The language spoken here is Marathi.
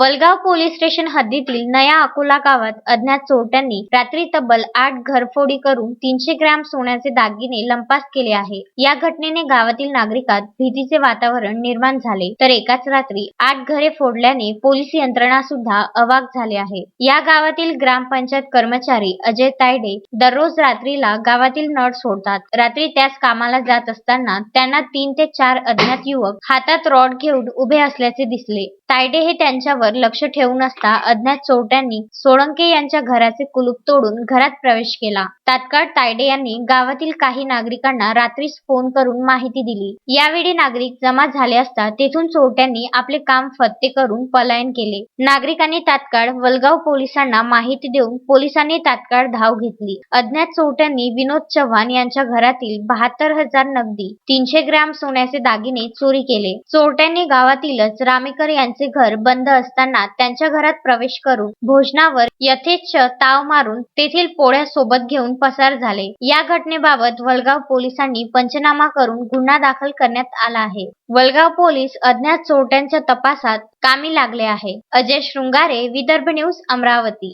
वलगाव पोलीस स्टेशन हद्दीतील नया अकोला गावात अज्ञात चोरट्यांनी रात्री तब्बल आठ घरफोडी करून तीनशे ग्रॅम सोन्याचे दागिने लंपास केले आहे. या घटनेने गावातील नागरिकात भीतीचे वातावरण निर्माण झाले. तर एकाच रात्री आठ घरे फोडल्याने पोलीस यंत्रणा सुद्धा अवाक झाले आहे. या गावातील ग्रामपंचायत कर्मचारी अजय तायडे दररोज रात्रीला गावातील नळ सोडतात. रात्री त्याच कामाला जात असताना त्यांना तीन ते चार अज्ञात युवक हातात रॉड घेऊन उभे असल्याचे दिसले. तायडे हे त्यांच्यावर लक्ष ठेवून असता अज्ञात चोरट्यांनी सोळंके यांच्या घराचे कुलूप तोडून घरात प्रवेश केला. तात्काळ तायडे यांनी गावातील काही नागरिकांना रात्रीच फोन करून माहिती दिली. यावेळी नागरिक जमा झाले असता तेथून चोरट्यांनी आपले काम फत्ते करून पलायन केले. नागरिकांनी तात्काळ वलगाव पोलिसांना माहिती देऊन पोलिसांनी तात्काळ धाव घेतली. अज्ञात चोरट्यांनी विनोद चव्हाण यांच्या घरातील बहात्तर हजार नगदी तीनशे ग्रॅम सोन्याचे दागिने चोरी केले. चोरट्यांनी गावातीलच रामेकर यांचे घर बंद असताना त्यांच्या घरात प्रवेश करून भोजनावर यथेच्छ ताव मारून तेथील पोळ्या सोबत घेऊन पसार झाले. या घटनेबाबत वलगाव पोलिसांनी पंचनामा करून गुन्हा दाखल करण्यात आला आहे. वलगाव पोलीस अज्ञात चोरट्यांच्या तपासात कामी लागले आहे. अजय शृंगारे विदर्भ न्यूज अमरावती.